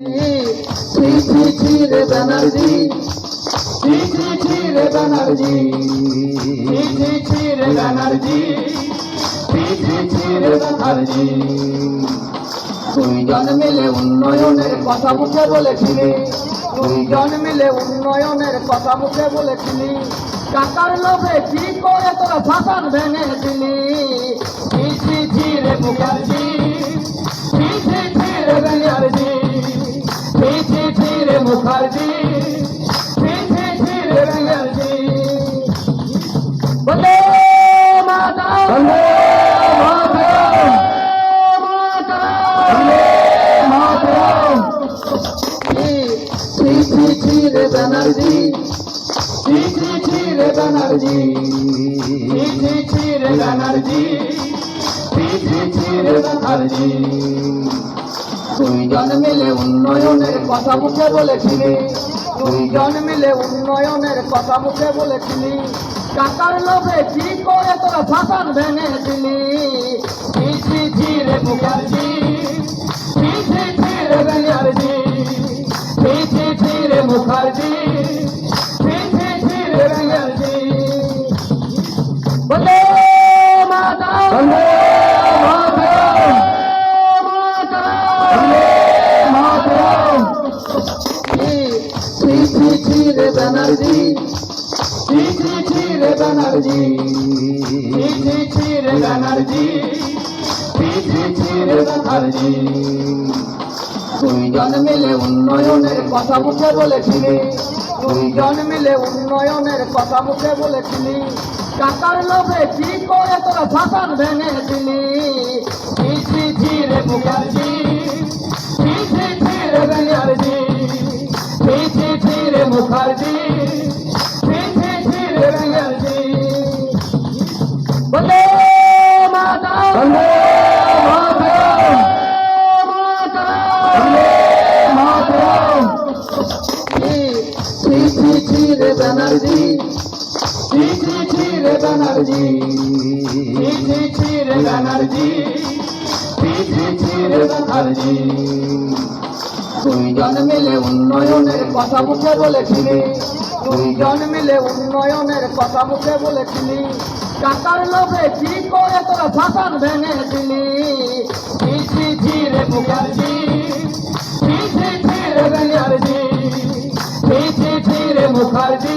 ছি ছি ছি রে ব্যানার্জি ছি ছি ছি রে ব্যানার্জি ছি ছি ছি রে ব্যানার্জি ছি ছি ছি রে ব্যানার্জি দুইজন মিলে উন্নয়নের কথা মুখে বলেছিলি দুইজন মিলে উন্নয়নের কথা মুখে বলেছিলি টাকার লোভে কি করে তোরা শাসন ভেঙে দিলি ছি ছি ছি রে মুখার্জি ছি রে মুখার্জি ছি ছি ছি রে ব্যানার্জি বন্দে মাতরম বন্দে মাতরম বন্দে মাতরম ছি ছি ছি রে ব্যানার্জি ছি ছি ছি রে ব্যানার্জি ছি ছি ছি রে দুইজন মিলে উন্নয়নের কথা মুখে বলেছিলি। দুইজন মিলে উন্নয়নের কথা মুখে বলেছিলি। টাকার লোভে কি করে তোরা শাসন ভেঙে দিলি? ছি মুখার্জি ব্যানার্জি রে ব্যানার্জি রে ব্যানার্জি দুইজন মিলে উন্নয়নের কথা মুখে বলেছিলি। দুইজন মিলে উন্নয়নের কথা মুখে বলেছিলি। টাকার লোভে কি করে তোরা শাসন ভেঙে দিলি? ছি ছি ছি রে মুখার্জি রে ব্যানার্জি রে মুখার্জি। বন্দে মাতরম। বন্দে মাতরম বন্দে মাতরম ছি ছি ছি রে ব্যানার্জি ছি ছি ছি রে ব্যানার্জি ছি ছি ছি রে ব্যানার্জি ছি ছি ছি রে ব্যানার্জি দুইজন মিলে উন্নয়নের কথা মুখে বলেছিলি। দুইজন মিলে উন্নয়নের কথা মুখে বলেছিলি। টাকার লোভে কি করে তোরা শাসন ভেঙে দিলি? মুখার্জি ধীরে মুখার্জি